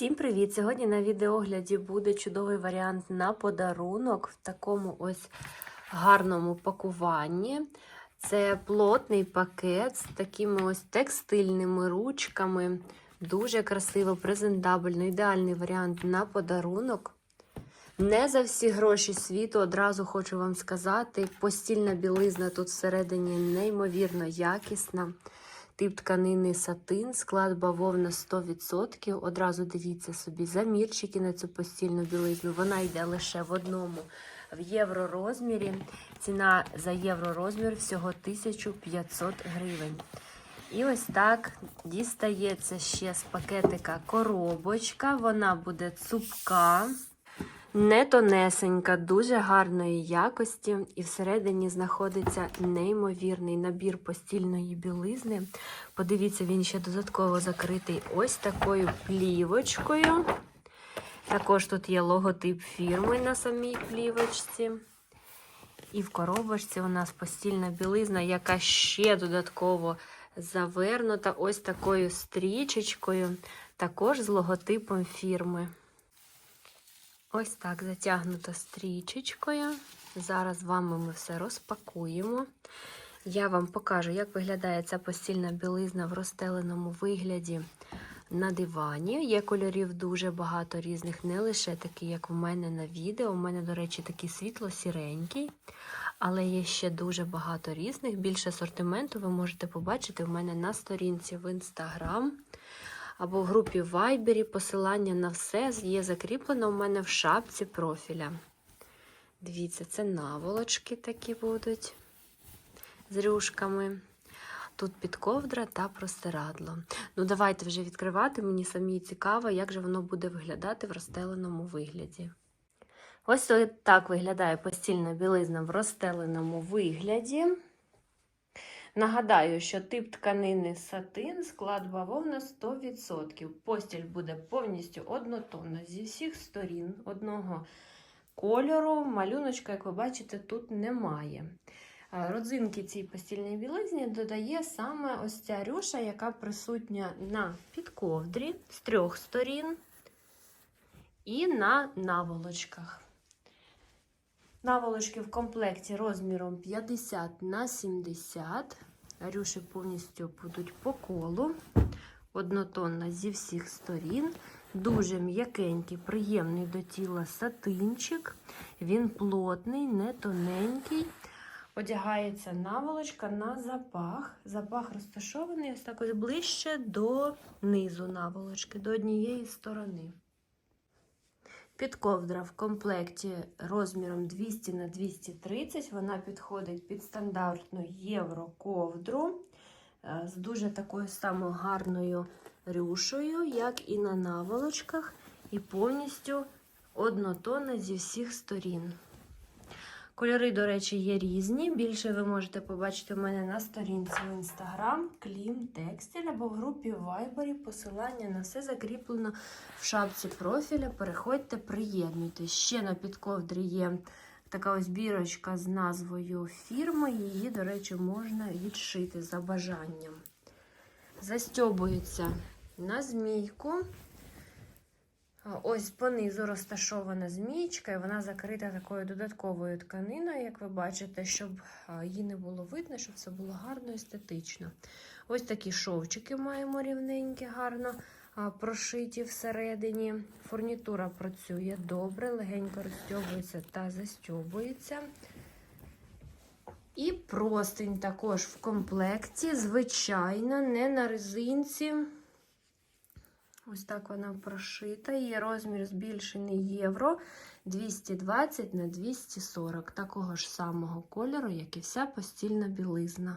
Всім привіт! Сьогодні на відеогляді буде чудовий варіант на подарунок в такому ось гарному пакуванні. Це плотний пакет з такими ось текстильними ручками. Дуже красиво, презентабельно, ідеальний варіант на подарунок. Не за всі гроші світу, одразу хочу вам сказати. Постільна білизна тут всередині неймовірно якісна. Тип тканини сатин, склад бавовна 100%. Одразу дивіться собі замірчики на цю постільну білизну. Вона йде лише в одному в євро розмірі. Ціна за євро розмір всього 1500 гривень. І ось так дістається ще з пакетика коробочка. Вона буде цупка. Не тонесенька, дуже гарної якості, і всередині знаходиться неймовірний набір постільної білизни. Подивіться, він ще додатково закритий ось такою плівочкою. Також тут є логотип фірми на самій плівочці. І в коробочці у нас постільна білизна, яка ще додатково завернута ось такою стрічечкою, також з логотипом фірми. Ось так затягнуто стрічечкою. Зараз з вами ми все розпакуємо. Я вам покажу, як виглядає ця постільна білизна в розстеленому вигляді на дивані. Є кольорів дуже багато різних, не лише такі, як в мене на відео. У мене, до речі, такий світло-сіренький. Але є ще дуже багато різних. Більше асортименту ви можете побачити в мене на сторінці в Instagram або в групі в. Посилання на все є закріплено у мене в шапці профіля. Дивіться, це наволочки такі будуть з рюшками. Тут підковдра та простирадло. Ну, давайте вже відкривати. Мені самі цікаво, як же воно буде виглядати в розстеленому вигляді. Ось так виглядає постільна білизна в розстеленому вигляді. Нагадаю, що тип тканини сатин, склад бавовна 100%. Постіль буде повністю однотонна зі всіх сторін одного кольору. Малюночка, як ви бачите, тут немає. Родзинки цій постільній білизні додає саме ось ця рюша, яка присутня на підковдрі з трьох сторін і на наволочках. Наволочки в комплекті розміром 50 на 70. Рюші повністю будуть по колу. Однотонна зі всіх сторін. Дуже м'якенький, приємний до тіла сатинчик. Він плотний, не тоненький. Одягається наволочка на запах. Запах розташований ось так ось ближче до низу наволочки, до однієї сторони. Підковдра в комплекті розміром 200 на 230. Вона підходить під стандартну євроковдру з дуже такою самою гарною рюшею, як і на наволочках, і повністю однотонна зі всіх сторін. Кольори, до речі, є різні. Більше ви можете побачити у мене на сторінці в Instagram, Клім Текстиль або в групі Viber. Посилання на все закріплено в шапці профіля. Переходьте, приєднуйтесь. Ще на підковдрі є така ось бірочка з назвою фірми. Її, до речі, можна відшити за бажанням. Застьобується на змійку. Ось понизу розташована змієчка, і вона закрита такою додатковою тканиною, як ви бачите, щоб її не було видно, щоб все було гарно естетично. Ось такі шовчики маємо рівненькі, гарно прошиті всередині. Фурнітура працює добре, легенько розстьобується та застьобується. І простень також в комплекті, звичайно, не на резинці. Ось так вона прошита. Її розмір збільшений євро 220 на 240, такого ж самого кольору, як і вся постільна білизна.